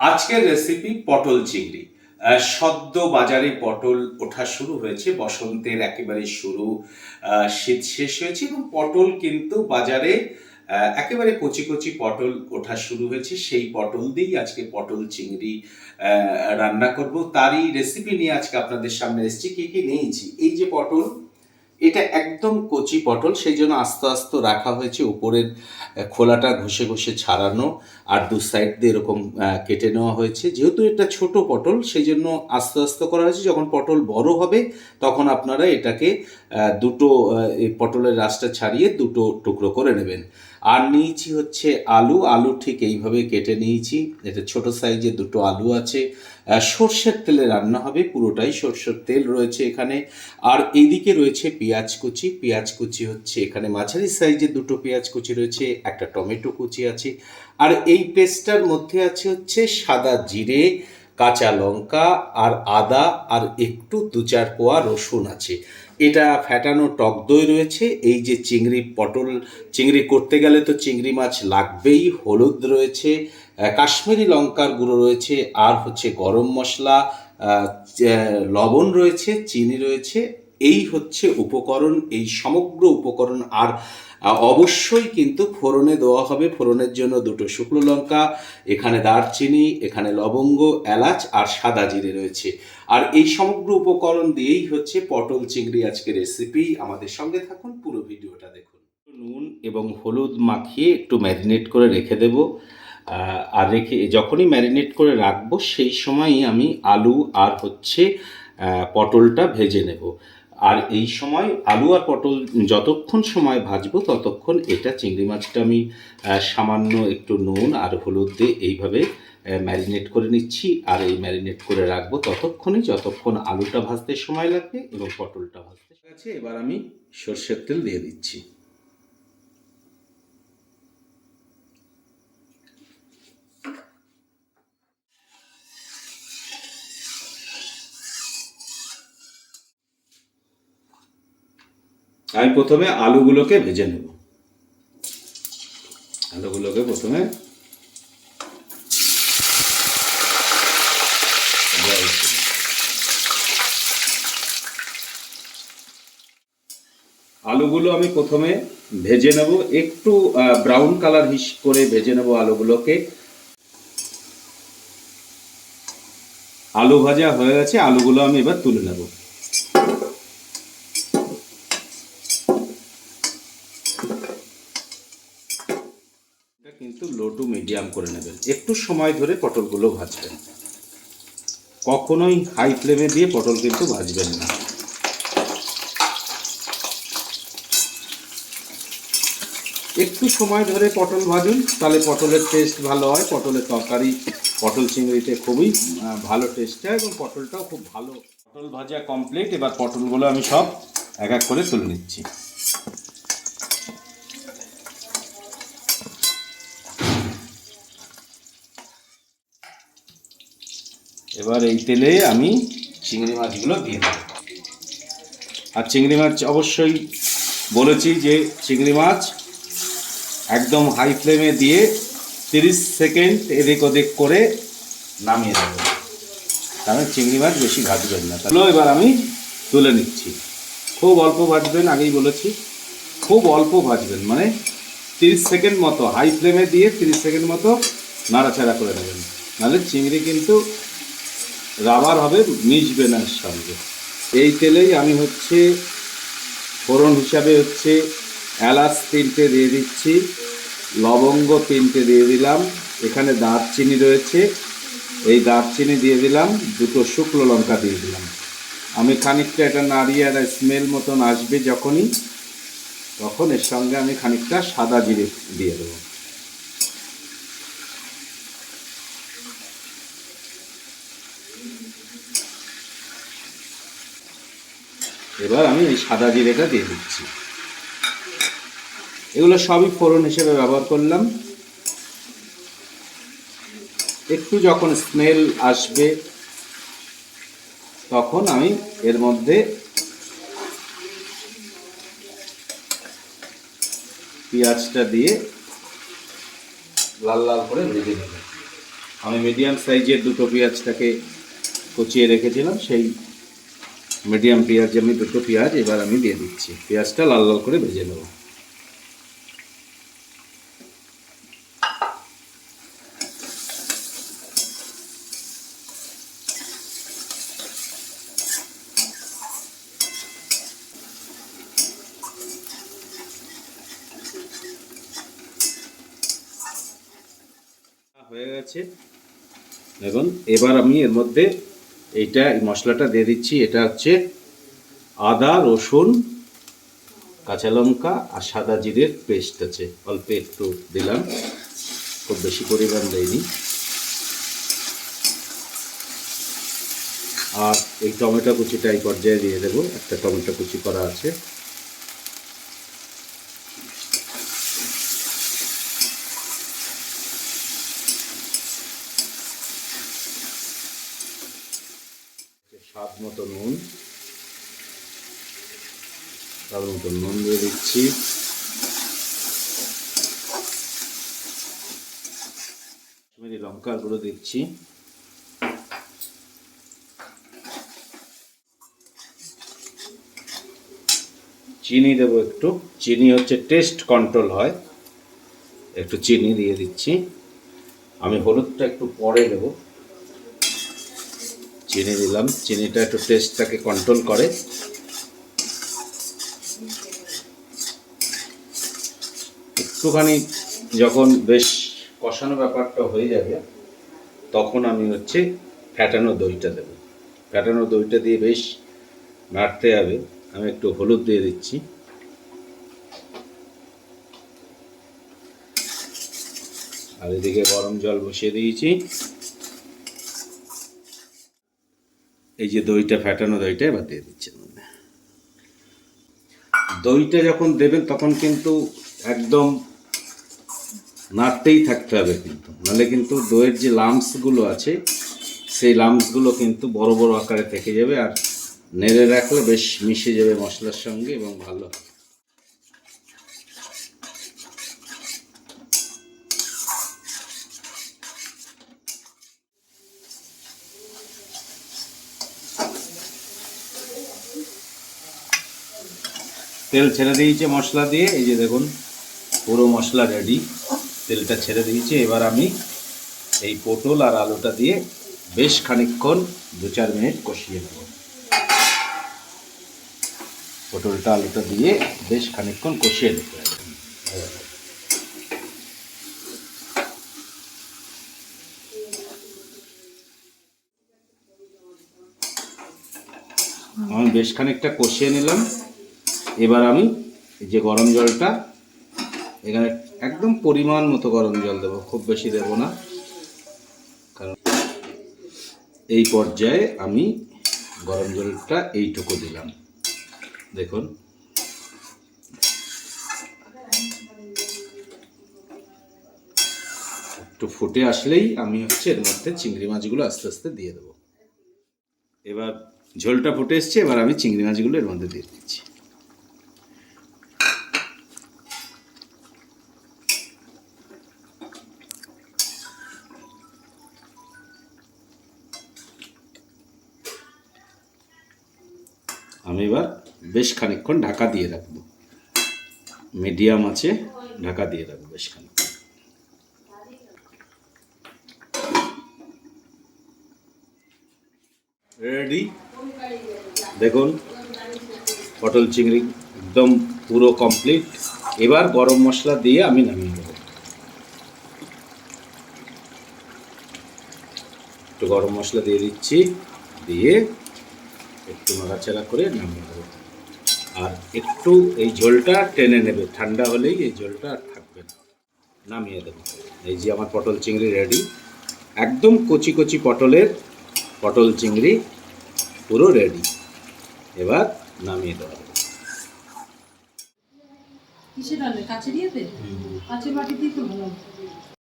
আজকের রেসিপি পটল চিংড়ি। সদ্য বাজারে পটল ওঠা শুরু হয়েছে, বসন্তের একেবারে শুরু শীত শেষ হয়েছে এবং পটল কিন্তু বাজারে একেবারে কচি কচি পটল ওঠা শুরু হয়েছে। সেই পটল দিয়েই আজকে পটল চিংড়ি রান্না করব। তারই রেসিপি নিয়ে আজকে আপনাদের সামনে এসেছি। কি কি নিয়েছি? এই যে পটল এটা একদম কচি পটল, সেই জন্য আস্তে আস্তে রাখা হয়েছে। উপরের খোলাটা ঘষে ঘষে ছাড়ানো আর দু সাইড দিয়ে এরকম কেটে নেওয়া হয়েছে। যেহেতু এটা ছোট পটল, সেই জন্য আস্তে আস্তে করা হয়েছে। যখন পটল বড় হবে, তখন আপনারা এটাকে দুটো পটলের রাসটা ছাড়িয়ে দুটো টুকরো করে নেবেন। আর নিয়েছি হচ্ছে আলু। আলু ঠিক এইভাবে কেটে নিয়েছি। এটা ছোট সাইজে দুটো আলু আছে। সর্ষের তেলে রান্না হবে, পুরোটাই সর্ষের তেল রয়েছে এখানে। আর এইদিকে রয়েছে পেঁয়াজ কুচি। পেঁয়াজ কুচি হচ্ছে এখানে মাঝারি সাইজে দুটো পেঁয়াজ কুচি রয়েছে, একটা টমেটো কুচি আছে। আর এই পেস্টটার মধ্যে আছে হচ্ছে সাদা জিরে কাঁচা লঙ্কা আর আদা আর একটু দু চার কোয়া রসুন আছে। এটা ফ্যাটানো টক দই রয়েছে, এই যে চিংড়ি পটল, চিংড়ি করতে গেলে তো চিংড়ি মাছ লাগবেই, হলুদ রয়েছে কাশ্মীরি লঙ্কার গুঁড়ো রয়েছে, আর হচ্ছে গরম মশলা লবণ রয়েছে, চিনি রয়েছে, এই হচ্ছে উপকরণ, এই সমগ্র উপকরণ, আর অবশ্যই কিন্তু ফোড়নে দেওয়া হবে। ফোড়নের জন্য দুটো শুকনো লঙ্কা, এখানে দারচিনি, এখানে লবঙ্গ, এলাচ আর সাদা জিরে রয়েছে। আর এই সমগ্র উপকরণ দিয়েই হচ্ছে পটল চিংড়ি আজকে রেসিপি আমাদের সঙ্গে থাকুন, পুরো ভিডিওটা দেখুন। নুন এবং হলুদ মাখিয়ে একটু ম্যারিনেট করে রেখে দেব। আর রেখে যখনই ম্যারিনেট করে রাখব, সেই সময়ই আমি আলু আর হচ্ছে পটলটা ভেজে নেব। আর এই সময় আলু আর পটল যতক্ষণ সময় ভাজবো ততক্ষণ এটা চিংড়ি মাছটা আমি সামান্য একটু নুন আর হলুদ দিয়ে এইভাবে ম্যারিনেট করে নিচ্ছি। আর এই ম্যারিনেট করে রাখব ততক্ষণে যতক্ষণ আলুটা ভাজতে সময় লাগবে এবং পটলটা ভাজতে আছে এবার আমি সর্ষের তেল দিয়ে দিচ্ছি। আমি প্রথমে আলুগুলোকে ভেজে নেব। আলুগুলোকে প্রথমে আলুগুলো আমি প্রথমে ভেজে নেব। একটু ব্রাউন কালার হিস করে ভেজে নেব আলুগুলোকে। আলু ভাজা হয়ে গেছে, আলুগুলো আমি এবার তুলে নেব এটা কিন্তু লো টু মিডিয়াম করে নেবেন। একটু সময় ধরে পটলগুলো ভাজবেন। কখনোই হাই ফ্লেমে দিয়ে পটল কিন্তু ভাজবেন না। একটু সময় ধরে পটল ভাজুন, তাহলে পটলের টেস্ট ভালো হয়, পটলের তরকারি, পটল চিংড়িতে খুবই ভালো টেস্ট হয় এবং পটলটাও খুব ভালো। পটল ভাজা কমপ্লিট এবার পটলগুলো আমি সব এক এক করে তুলে নিচ্ছি। এবার এই তেলে আমি চিংড়ি মাছগুলো দিয়ে দেব। আর চিংড়ি মাছ অবশ্যই বলেছি যে চিংড়ি মাছ একদম হাই ফ্লেমে দিয়ে তিরিশ সেকেন্ড এদিক ওদিক করে নামিয়ে দেবো। কারণ চিংড়ি মাছ বেশি ভাজবেন না। তাহলে এবার আমি তুলে নিচ্ছি। খুব অল্প ভাজবেন, আগেই বলেছি। খুব অল্প ভাজবেন মানে তিরিশ সেকেন্ড মতো, হাই ফ্লেমে দিয়ে তিরিশ সেকেন্ড মতো নাড়াচাড়া করে নেবেন। নাহলে চিংড়ি কিন্তু রাবার হবে মিশবে না এর সঙ্গে। এই তেলেই আমি হচ্ছে ফোড়ন হিসাবে হচ্ছে এলাচ তিনটে দিয়ে দিচ্ছি, লবঙ্গ তিনটে দিয়ে দিলাম, এখানে দারচিনি রয়েছে, এই দারচিনি দিয়ে দিলাম, দুটো শুকনো লঙ্কা দিয়ে দিলাম। আমি খানিকটা এটা নাড়িয়ে আর স্মেল মতন আসবে যখনই, তখন এর সঙ্গে আমি খানিকটা সাদা জিরে দিয়ে দেবো। এবার আমি এই সাদা জিরেটা দিয়ে দিচ্ছি। এগুলো সবই ফোড়ন হিসেবে ব্যবহার করলাম। একটু যখন স্মেল আসবে, তখন আমি এর মধ্যে পেঁয়াজটা দিয়ে লাল লাল করে ভেজে নেব। আমি মিডিয়াম সাইজের দুটো পেঁয়াজটাকে কুচিয়ে রেখেছিলাম, সেই মিডিয়াম পেঁয়াজ, আমি দুটো পেঁয়াজ এবার আমি দিয়ে দিচ্ছি। পেঁয়াজটা লাল লাল করে ভেজে নেব। হয়ে গেছে। দেখুন এবার আমি এর মধ্যে এইটা এই মশলাটা দিয়ে দিচ্ছি, এটা হচ্ছে আদা, রসুন, কাঁচা লঙ্কা আর সাদা জিরের পেস্ট আছে। অল্প একটু দিলাম, খুব বেশি পরিমাণ দেয়নি আর এই টমেটো কুচিটা এই পর্যায়ে দিয়ে দেবো, একটা টমেটো কুচি করা আছে। নুন স্বাদ মতো নুন দিয়ে দিচ্ছি। লঙ্কার গুঁড়ো দিচ্ছি। চিনি দেবো একটু। চিনি হচ্ছে টেস্ট কন্ট্রোল হয়। একটু চিনি দিয়ে দিচ্ছি। আমি হলুদটা একটু পরে দেবো। চিনি দিলাম। চিনিটা একটু টেস্টটাকে কন্ট্রোল করে। একটুখানি যখন বেশ কষানো ব্যাপারটা হয়ে যাবে, তখন আমি হচ্ছে ফ্যাটানো দইটা দেব। ফ্যাটানো দইটা দিয়ে বেশ নাড়তে হবে। আমি একটু হলুদ দিয়ে দিচ্ছি। আর এদিকে গরম জল বসিয়ে দিয়েছি। এই যে দইটা ফ্যাটানো দইটা এবার দিয়ে দিচ্ছেন দইটা যখন দেবেন তখন কিন্তু একদম নাড়তেই থাকতে হবে কিন্তু। নাহলে কিন্তু দইয়ের যে লাম্পসগুলো আছে, সেই লাম্পসগুলো কিন্তু বড় বড় আকারে থেকে যাবে আর নেড়ে রাখলে বেশ মিশে যাবে মশলার সঙ্গে এবং ভালো তেল ছেড়ে দিয়েছে মশলা দিয়ে। এই যে দেখুন, পুরো মশলা রেডি তেলটা ছেড়ে দিয়েছে। এবার আমি এই পটল আর আলুটা দিয়ে বেশ খানিকক্ষণ দু চার মিনিট কষিয়ে নেব। পটলটা, আলুটা দিয়ে বেশ খানিকক্ষণ কষিয়ে নিতে হবে। আমি বেশ খানিকটা কষিয়ে নিলাম। এবার আমি যে গরম জলটা, এখানে একদম পরিমাণ মতো গরম জল দেবো, খুব বেশি দেব না। কারণ এই পর্যায়ে আমি গরম জলটা এইটুকু দিলাম। দেখুন। একটু ফুটে আসলেই আমি হচ্ছে এর মধ্যে চিংড়ি মাছগুলো আস্তে আস্তে দিয়ে দেবো। এবার ঝোলটা ফুটে এসছে, এবার আমি চিংড়ি মাছগুলো এর মধ্যে দিয়ে দিচ্ছি। আমি এবার বেশ খানিকক্ষণ ঢাকা দিয়ে রাখব। মিডিয়াম আছে, ঢাকা দিয়ে রাখব বেশ খানিকক্ষণ। রেডি দেখুন, পটল চিংড়ি একদম পুরো কমপ্লিট এবার গরম মশলা দিয়ে আমি নামিয়ে দেবো একটু গরম মশলা দিয়ে দিচ্ছি, দিয়ে একটু নাড়াচাড়া করে নামিয়ে দেবো আর একটু এই ঝোলটা টেনে নেবে ঠান্ডা হলেই এই ঝোলটা আর থাকবে না। নামিয়ে দেবো। এই যে আমার পটল চিংড়ি রেডি একদম কচি কচি পটলের পটল চিংড়ি পুরো রেডি এবার নামিয়ে দেওয়া হবে কিসে ডালে? কাছে দিয়েতে কাছে বাটি দিয়ে তো ভালো